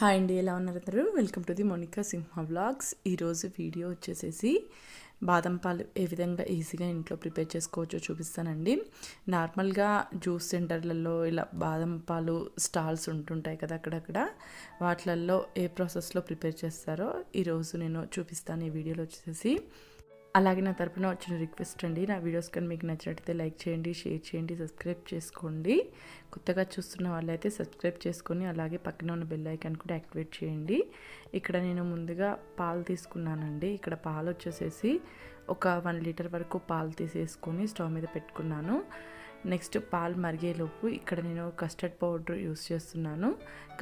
Hi అండి ఎలా ఉన్నారు అందరూ? Welcome to the Monika Simha vlogs. ఈరోజు వీడియో వచ్చేసేసి బాదం పాలు ఏ విధంగా ఈజీగా ఇంట్లో ప్రిపేర్ చేసుకోవచ్చో చూపిస్తానండి. నార్మల్గా జ్యూస్ సెంటర్లలో ఇలా బాదం పాలు స్టాల్స్ ఉంటుంటాయి కదా అక్కడక్కడ వాటిలలో ఏ ప్రాసెస్లో ప్రిపేర్ చేస్తారో ఈరోజు నేను చూపిస్తాను ఈ వీడియోలో వచ్చేసి అలాగే నా తరపున వచ్చిన రిక్వెస్ట్ అండి నా వీడియోస్ కానీ మీకు నచ్చినట్టయితే లైక్ చేయండి షేర్ చేయండి సబ్స్క్రైబ్ చేసుకోండి. కొత్తగా చూస్తున్న వాళ్ళైతే సబ్స్క్రైబ్ చేసుకొని అలాగే పక్కన ఉన్న బెల్ ఐకాన్ కూడా యాక్టివేట్ చేయండి. ఇక్కడ నేను ముందుగా పాలు తీసుకున్నానండి. ఇక్కడ పాలు వచ్చేసేసి ఒక వన్ లీటర్ వరకు పాలు తీసేసుకొని స్టవ్ మీద పెట్టుకున్నాను. నెక్స్ట్ పాలు మరిగేలోపు ఇక్కడ నేను కస్టర్డ్ పౌడర్ యూస్ చేస్తున్నాను.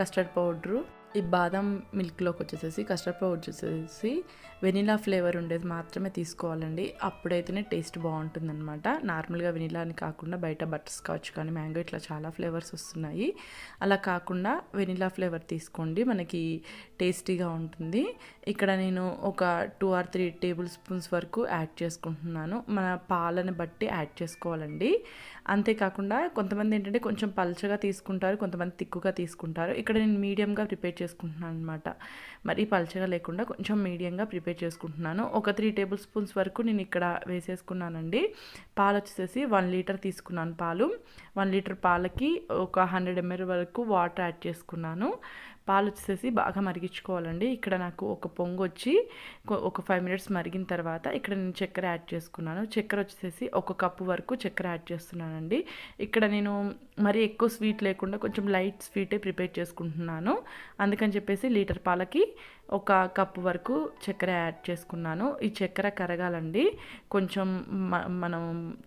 కస్టర్డ్ పౌడరు ఈ బాదం మిల్క్లోకి వచ్చేసేసి కస్టర్డ్ పౌడర్ వచ్చేసేసి వెనిలా ఫ్లేవర్ ఉండేది మాత్రమే తీసుకోవాలండి. అప్పుడైతేనే టేస్ట్ బాగుంటుందన్నమాట. నార్మల్గా వెనిలా అని కాకుండా బయట బటర్ స్కాచ్ కానీ మ్యాంగో ఇట్లా చాలా ఫ్లేవర్స్ వస్తున్నాయి. అలా కాకుండా వెనిలా ఫ్లేవర్ తీసుకోండి. మనకి టేస్టీగా ఉంటుంది. ఇక్కడ నేను ఒక two or three tablespoons వరకు యాడ్ చేసుకుంటున్నాను. మన పాలను బట్టి యాడ్ చేసుకోవాలండి. అంతేకాకుండా కొంతమంది ఏంటంటే కొంచెం పల్చగా తీసుకుంటారు కొంతమంది తిక్కుగా తీసుకుంటారు. ఇక్కడ నేను మీడియంగా ప్రిపేర్ చేసుకుంటున్నాను అనమాట మరి పల్చగా లేకుండా కొంచెం మీడియంగా ప్రిపేర్ చేసుకుంటున్నాను. ఒక త్రీ టేబుల్ స్పూన్స్ వరకు నేను ఇక్కడ వేసేసుకున్నానండి. పాలు వచ్చేసి వన్ లీటర్ తీసుకున్నాను పాలు. వన్ లీటర్ పాలకి ఒక హండ్రెడ్ ఎంఎల్ వరకు వాటర్ యాడ్ చేసుకున్నాను. పాలు వచ్చేసి బాగా మరిగించుకోవాలండి. ఇక్కడ నాకు ఒక పొంగు వచ్చి ఒక ఫైవ్ మినిట్స్ మరిగిన తర్వాత ఇక్కడ నేను చక్కెర యాడ్ చేసుకున్నాను. చక్కెర వచ్చేసి ఒక కప్పు వరకు చక్కెర యాడ్ చేస్తున్నానండి. ఇక్కడ నేను మరీ ఎక్కువ స్వీట్ లేకుండా కొంచెం లైట్ స్వీటే ప్రిపేర్ చేసుకుంటున్నాను. అందుకని చెప్పేసి లీటర్ పాలకి ఒక కప్పు వరకు చక్కెర యాడ్ చేసుకున్నాను. ఈ చక్కెర కరగాలండి. కొంచెం మనం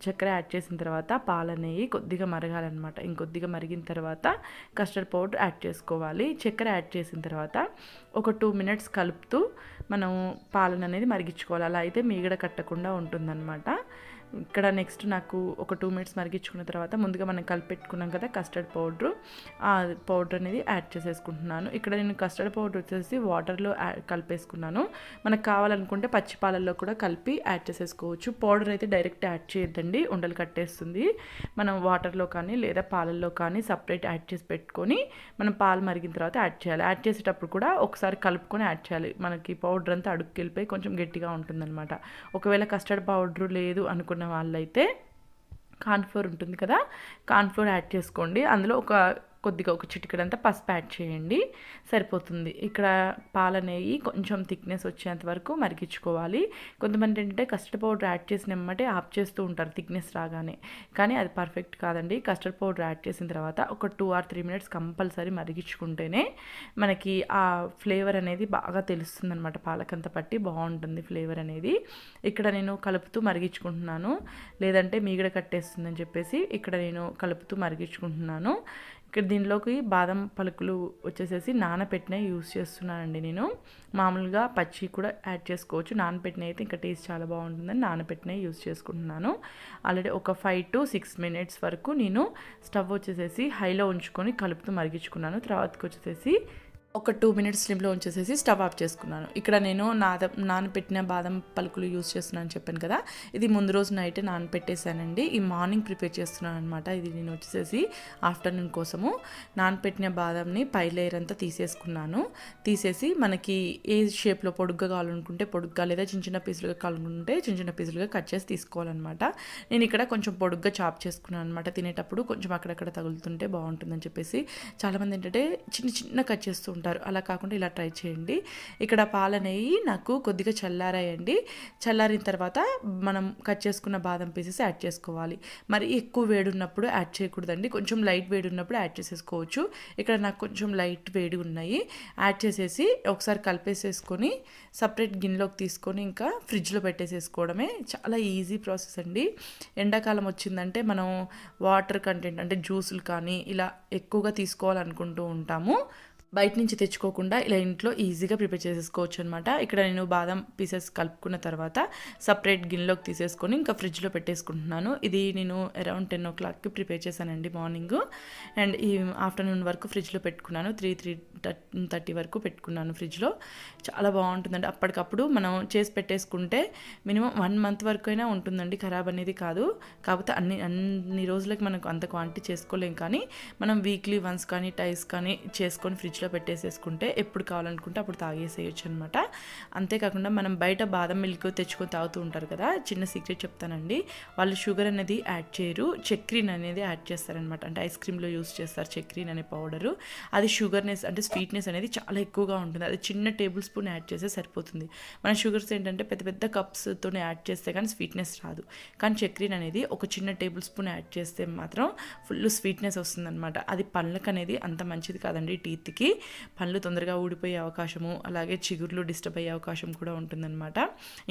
చక్కెర యాడ్ చేసిన తర్వాత పాలు అనేవి కొద్దిగా మరగాలన్నమాట. ఇంకొద్దిగా మరిగిన తర్వాత కస్టర్డ్ పౌడర్ యాడ్ చేసుకోవాలి. చక్కెర యాడ్ చేసిన తర్వాత ఒక టూ మినిట్స్ కలుపుతూ మనం పాలను అనేది మరిగించుకోవాలి. అలా అయితే మీగడ కట్టకుండా ఉంటుందన్నమాట. ఇక్కడ నెక్స్ట్ నాకు ఒక టూ మినిట్స్ మరిగించుకున్న తర్వాత ముందుగా మనం కలిపెట్టుకున్నాం కదా కస్టర్డ్ పౌడర్ ఆ పౌడర్ అనేది యాడ్ చేసేసుకుంటున్నాను. ఇక్కడ నేను కస్టర్డ్ పౌడర్ వచ్చేసి వాటర్లో కలిపేసుకున్నాను. మనకు కావాలనుకుంటే పచ్చి పాలల్లో కూడా కలిపి యాడ్ చేసేసుకోవచ్చు. పౌడర్ అయితే డైరెక్ట్ యాడ్ చేయొద్దండి ఉండలు కట్టేస్తుంది. మనం వాటర్లో కానీ లేదా పాలల్లో కానీ సపరేట్ యాడ్ చేసి పెట్టుకొని మనం పాలు మరిగిన తర్వాత యాడ్ చేయాలి. యాడ్ చేసేటప్పుడు కూడా ఒకసారి కలుపుకొని యాడ్ చేయాలి. మనకి పౌడర్ అంతా అడుగుకి వెళ్ళిపోయి కొంచెం గట్టిగా ఉంటుందన్నమాట. ఒకవేళ కస్టర్డ్ పౌడర్ లేదు అనుకున్న వాళ్ళైతే కాన్ఫ్లోర్ ఉంటుంది కదా. కాన్ఫ్లోర్ యాడ్ చేసుకోండి. అందులో ఒక కొద్దిగా ఒక చిటికడంతా పసుపు యాడ్ చేయండి. సరిపోతుంది. ఇక్కడ పాలు అనేవి కొంచెం థిక్నెస్ వచ్చేంత వరకు మరిగించుకోవాలి. కొంతమంది ఏంటంటే కస్టర్డ్ పౌడర్ యాడ్ చేసిన వెంబటే ఆఫ్ చేస్తూ ఉంటారు థిక్నెస్ రాగానే. కానీ అది పర్ఫెక్ట్ కాదండి. కస్టర్డ్ పౌడర్ యాడ్ చేసిన తర్వాత ఒక two or three minutes compulsory మరిగించుకుంటేనే మనకి ఆ ఫ్లేవర్ అనేది బాగా తెలుస్తుంది అనమాట పాలకంత పట్టి బాగుంటుంది ఫ్లేవర్ అనేది. ఇక్కడ నేను కలుపుతూ మరిగించుకుంటున్నాను. లేదంటే మీగడ కట్టేస్తుందని చెప్పేసి ఇక్కడ నేను కలుపుతూ మరిగించుకుంటున్నాను. ఇక్కడ దీనిలోకి బాదం పలుకులు వచ్చేసేసి నానపెట్టినవి యూస్ చేస్తున్నానండి నేను. మామూలుగా పచ్చి కూడా యాడ్ చేసుకోవచ్చు. నానపెట్టిన అయితే ఇంకా టేస్ట్ చాలా బాగుంటుందని నానపెట్టినవి యూస్ చేసుకుంటున్నాను. ఆల్రెడీ ఒక ఫైవ్ టు సిక్స్ మినిట్స్ వరకు నేను స్టవ్ వచ్చేసేసి హైలో ఉంచుకొని కలుపుతూ మరిగించుకున్నాను. తర్వాతకి వచ్చేసేసి ఒక టూ మినిట్స్ స్లిమ్లో ఉంచేసేసి స్టవ్ ఆఫ్ చేసుకున్నాను. ఇక్కడ నేను నాద నానపెట్టిన బాదం పలుకులు యూస్ చేస్తున్నాను చెప్పాను కదా ఇది ముందు రోజు నైట్ నానపెట్టేశానండి. ఈ మార్నింగ్ ప్రిపేర్ చేస్తున్నాను అనమాట ఇది నేను వచ్చేసేసి ఆఫ్టర్నూన్ కోసము నానపెట్టిన బాదంని పై లేయర్ అంతా తీసేసుకున్నాను. తీసేసి మనకి ఏ షేప్లో పొడుగ్గా కావాలనుకుంటే పొడుగ్గా లేదా చిన్న చిన్న పీసులుగా కావాలనుకుంటే చిన్న చిన్న పీసులుగా కట్ చేసి తీసుకోవాలన్నమాట. నేను ఇక్కడ కొంచెం పొడుగ్గా చాప్ చేసుకున్నాను అనమాట తినేటప్పుడు కొంచెం అక్కడక్కడ తగులుతుంటే బాగుంటుందని చెప్పేసి చాలామంది ఏంటంటే చిన్న చిన్న కట్ చేస్తూ ఉంటారు అలా కాకుండా ఇలా ట్రై చేయండి. ఇక్కడ పాలనేవి నాకు కొద్దిగా చల్లారాయండి. చల్లారిన తర్వాత మనం కట్ చేసుకున్న బాదం పీసెస్ యాడ్ చేసుకోవాలి. మరి ఎక్కువ వేడి ఉన్నప్పుడు యాడ్ చేయకూడదండి. కొంచెం లైట్ వేడి ఉన్నప్పుడు యాడ్ చేసేసుకోవచ్చు. ఇక్కడ నాకు కొంచెం లైట్ వేడి ఉన్నాయి. యాడ్ చేసేసి ఒకసారి కలిపేసేసుకొని సపరేట్ గిన్నెలోకి తీసుకొని ఇంకా ఫ్రిడ్జ్లో పెట్టేసేసుకోవడమే చాలా ఈజీ ప్రాసెస్ అండి. ఎండాకాలం వచ్చిందంటే మనం వాటర్ కంటెంట్ అంటే జ్యూసులు కానీ ఇలా ఎక్కువగా తీసుకోవాలనుకుంటూ ఉంటాము. బయట నుంచి తెచ్చుకోకుండా ఇలా ఇంట్లో ఈజీగా ప్రిపేర్ చేసేసుకోవచ్చు అనమాట ఇక్కడ నేను బాదం పీసెస్ కలుపుకున్న తర్వాత సపరేట్ గిన్నెలోకి తీసేసుకొని ఇంకా ఫ్రిడ్జ్లో పెట్టేసుకుంటున్నాను. ఇది నేను అరౌండ్ టెన్ ఓ క్లాక్కి ప్రిపేర్ చేశానండి మార్నింగ్. అండ్ ఈ ఆఫ్టర్నూన్ వరకు ఫ్రిడ్జ్లో పెట్టుకున్నాను. త్రీ త్రీ థర్టీ వరకు పెట్టుకున్నాను ఫ్రిడ్జ్లో. చాలా బాగుంటుందండి. అప్పటికప్పుడు మనం చేసి పెట్టేసుకుంటే మినిమం వన్ మంత్ వరకు అయినా ఉంటుందండి. ఖరాబ్ అనేది కాదు. కాకపోతే అన్ని అన్ని రోజులకి మనకు అంత క్వాంటిటీ చేసుకోలేం కానీ మనం వీక్లీ వన్స్ కానీ టైస్ కానీ చేసుకొని ఫ్రిడ్జ్ ఫ్రిడ్జ్లో పెట్టేసేసుకుంటే ఎప్పుడు కావాలనుకుంటే అప్పుడు తాగేసేయచ్చు అనమాట అంతేకాకుండా మనం బయట బాదం మిల్క్ తెచ్చుకొని తాగుతూ ఉంటారు కదా చిన్న సీక్రెట్ చెప్తానండి. వాళ్ళు షుగర్ అనేది యాడ్ చేయరు చక్రీన్ అనేది యాడ్ చేస్తారనమాట అంటే ఐస్ క్రీమ్లో యూస్ చేస్తారు చక్రీన్ అనే పౌడరు అది షుగర్నెస్ అంటే స్వీట్నెస్ అనేది చాలా ఎక్కువగా ఉంటుంది. అది చిన్న టేబుల్ స్పూన్ యాడ్ చేస్తే సరిపోతుంది. మన షుగర్స్ ఏంటంటే పెద్ద పెద్ద కప్స్తో యాడ్ చేస్తే కానీ స్వీట్నెస్ రాదు. కానీ చక్రీన్ అనేది ఒక చిన్న టేబుల్ స్పూన్ యాడ్ చేస్తే మాత్రం ఫుల్ స్వీట్నెస్ వస్తుందన్నమాట. అది పళ్ళకి అనేది అంత మంచిది కాదండి టీత్కి. పళ్ళు తొందరగా ఊడిపోయే అవకాశము అలాగే చిగుర్లు డిస్టర్బ్ అయ్యే అవకాశం కూడా ఉంటుందన్నమాట.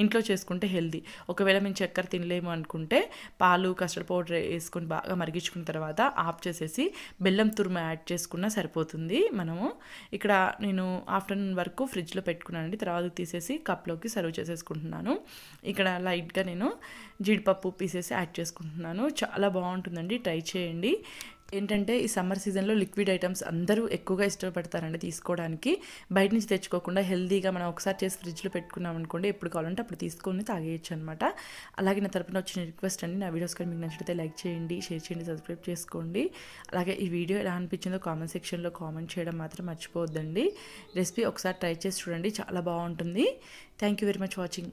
ఇంట్లో చేసుకుంటే హెల్దీ ఒకవేళ మేము చక్కెర తినలేము అనుకుంటే పాలు కస్టర్డ్ పౌడర్ వేసుకొని బాగా మరిగించుకున్న తర్వాత ఆఫ్ చేసేసి బెల్లం తురుము యాడ్ చేసుకున్నా సరిపోతుంది మనము. ఇక్కడ నేను ఆఫ్టర్నూన్ వరకు ఫ్రిడ్జ్లో పెట్టుకున్నానండి తర్వాత తీసేసి కప్లోకి సర్వ్ చేసేసుకుంటున్నాను. ఇక్కడ లైట్గా నేను జీడిపప్పు పీసెస్ యాడ్ చేసుకుంటున్నాను. చాలా బాగుంటుందండి. ట్రై చేయండి. ఏంటంటే ఈ సమ్మర్ సీజన్లో లిక్విడ్ ఐటమ్స్ అందరూ ఎక్కువగా ఇష్టపడతారండి తీసుకోవడానికి. బయట నుంచి తెచ్చుకోకుండా హెల్దీగా మనం ఒకసారి చేసి ఫ్రిడ్జ్లో పెట్టుకున్నాం అనుకోండి ఎప్పుడు కావాలంటే అప్పుడు తీసుకొని తాగేయచ్చు అనమాట అలాగే నా తరపున వచ్చిన రిక్వెస్ట్ అండి నా వీడియోస్ కానీ మీకు నచ్చితే లైక్ చేయండి షేర్ చేయండి సబ్స్క్రైబ్ చేసుకోండి. అలాగే ఈ వీడియో ఎలా అనిపించిందో కామెంట్ సెక్షన్లో కామెంట్ చేయడం మాత్రం మర్చిపోవద్దండి. రెసిపీ ఒకసారి ట్రై చేసి చూడండి చాలా బాగుంటుంది. Thank you very much watching.